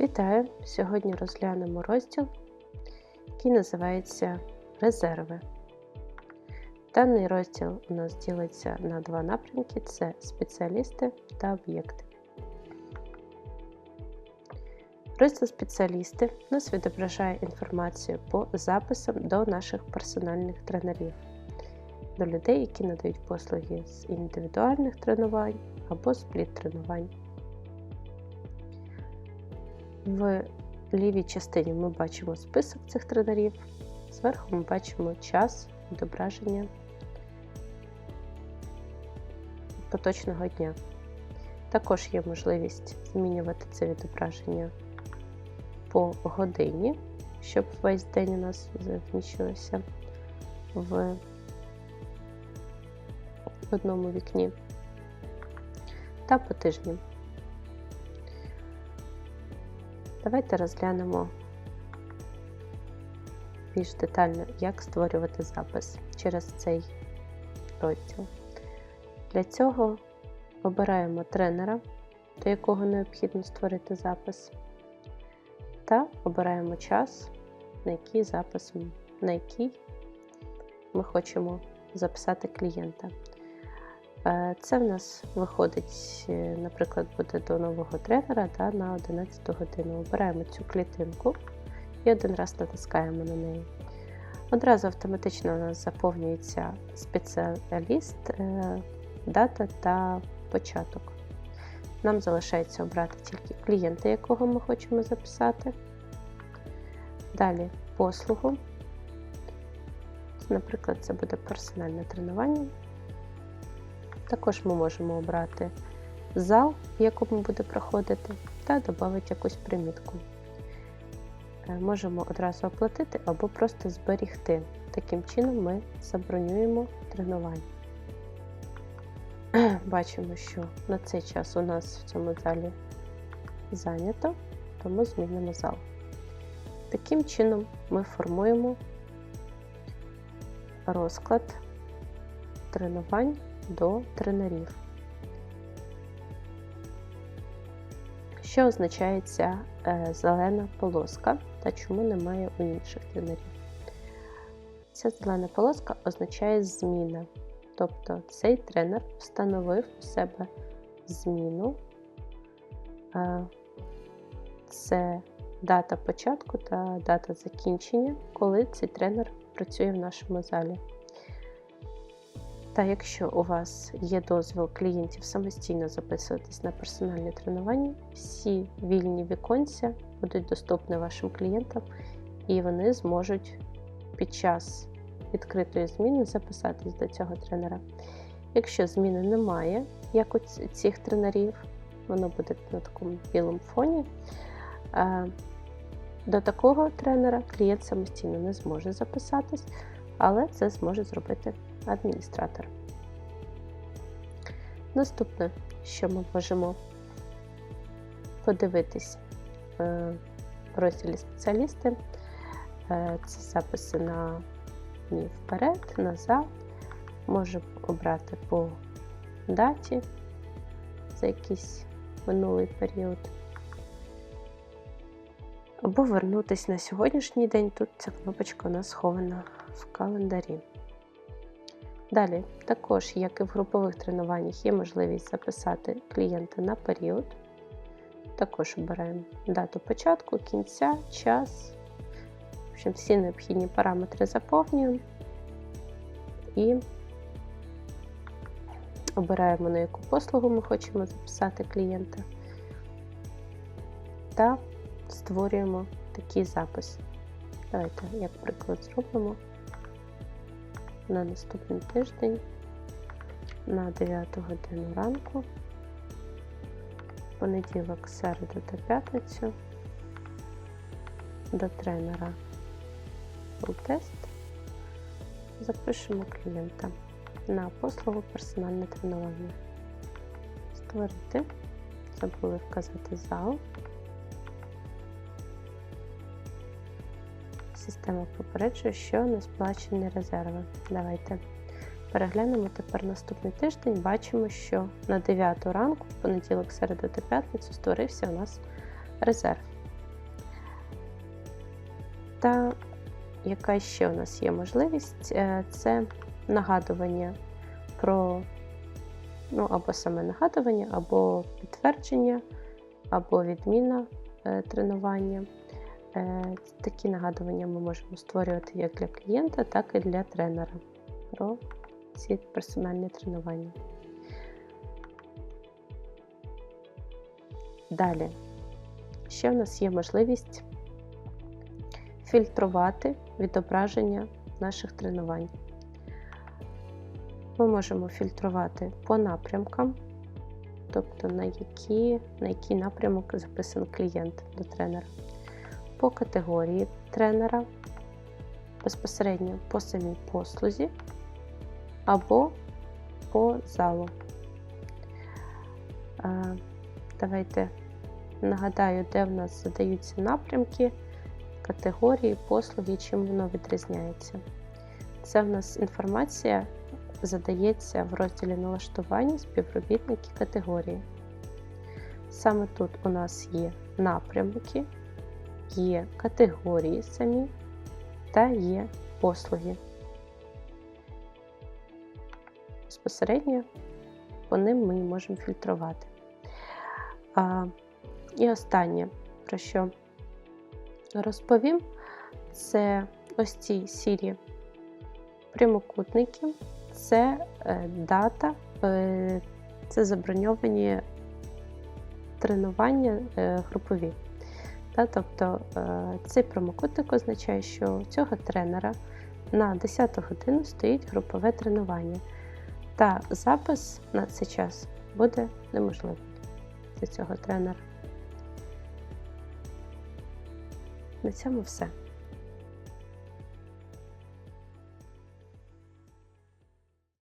Вітаю! Сьогодні розглянемо розділ, який називається Резерви. Даний розділ у нас ділиться на два напрямки: це спеціалісти та об'єкти. Розділ спеціалісти нас відображає інформацію по записам до наших персональних тренерів, до людей, які надають послуги з індивідуальних тренувань або спліт тренувань. В лівій частині ми бачимо список цих тренерів, зверху ми бачимо час відображення поточного дня. Також є можливість змінювати це відображення по годині, щоб весь день у нас вміщувався в одному вікні, та по тижню. Давайте розглянемо більш детально, як створювати запис через цей розділ. Для цього обираємо тренера, до якого необхідно створити запис, та обираємо час, на який запис, на який ми хочемо записати клієнта. Е, це в нас виходить, е, наприклад, буде до нового тренера да, на 11 годину. Обираємо цю клітинку і один раз натискаємо на неї. Одразу автоматично у нас заповнюється спеціаліст, е, дата та початок. Нам залишається обрати тільки клієнта, якого ми хочемо записати. Далі послугу. Наприклад, це буде персональне тренування. Також ми можемо обрати зал, в якому буде проходити, та додати якусь примітку. Е, можемо одразу оплатити або просто зберігти. Таким чином ми забронюємо тренування. Бачимо, що на цей час у нас в цьому залі зайнято, тому змінимо зал. Таким чином ми формуємо розклад тренувань до тренерів. Що означає ця е, зелена полоска та чому немає у інших тренерів? Ця зелена полоска означає зміна. Тобто цей тренер встановив у себе зміну. Е, це дата початку та дата закінчення, коли цей тренер працює в нашому залі. Та якщо у вас є дозвіл клієнтів самостійно записуватись на персональне тренування, всі вільні віконця будуть доступні вашим клієнтам, і вони зможуть під час відкритої зміни записатись до цього тренера. Якщо зміни немає, як у цих тренерів, воно буде на такому білому фоні. До такого тренера клієнт самостійно не зможе записатись, але це зможе зробити адміністратор. Наступне, що ми можемо подивитись е, в розділі спеціалісти, е, це записи на дні вперед, назад. Можемо обрати по даті за якийсь минулий період. Або вернутися на сьогоднішній день. Тут ця кнопочка у нас схована в календарі. Далі, також, як і в групових тренуваннях, є можливість записати клієнта на період. Також обираємо дату початку, кінця, час. В общем, всі необхідні параметри заповнюємо і обираємо, на яку послугу ми хочемо записати клієнта. Та створюємо такий запис. Давайте, як приклад, зробимо на наступний тиждень на 9 годину ранку, понеділок, середу та п'ятницю до тренера тест запишемо клієнта на послугу персональне тренування. Створити, забули вказати зал. Система попереджує, що не сплачені резерви. Давайте переглянемо тепер наступний тиждень. Бачимо, що на 9 ранку, понеділок, середу та п'ятницю, створився у нас резерв. Та яка ще у нас є можливість, е, це нагадування про ну, або саме нагадування, або підтвердження, або відміна е, тренування. Е, Такі нагадування ми можемо створювати як для клієнта, так і для тренера про ці персональні тренування. Далі, ще в нас є можливість фільтрувати відображення наших тренувань. Ми можемо фільтрувати по напрямкам, тобто на, які, на який напрямок записаний клієнт до тренера, по категорії тренера, безпосередньо по самій послузі або по залу. Е, Давайте нагадаю, де в нас задаються напрямки, категорії, послуги, чим воно відрізняється. Це в нас інформація задається в розділі налаштування співробітники категорії. Саме тут у нас є напрямки, є категорії самі та є послуги. Безпосередньо по ним ми можемо фільтрувати. А, І останнє, про що розповім, це ось ці сірі прямокутники, це е, дата, е, це заброньовані тренування е, групові. Та, тобто е, цей прямокутник означає, що у цього тренера на 10 годину стоїть групове тренування. Та запис на цей час буде неможливий для цього тренера. На цьому все.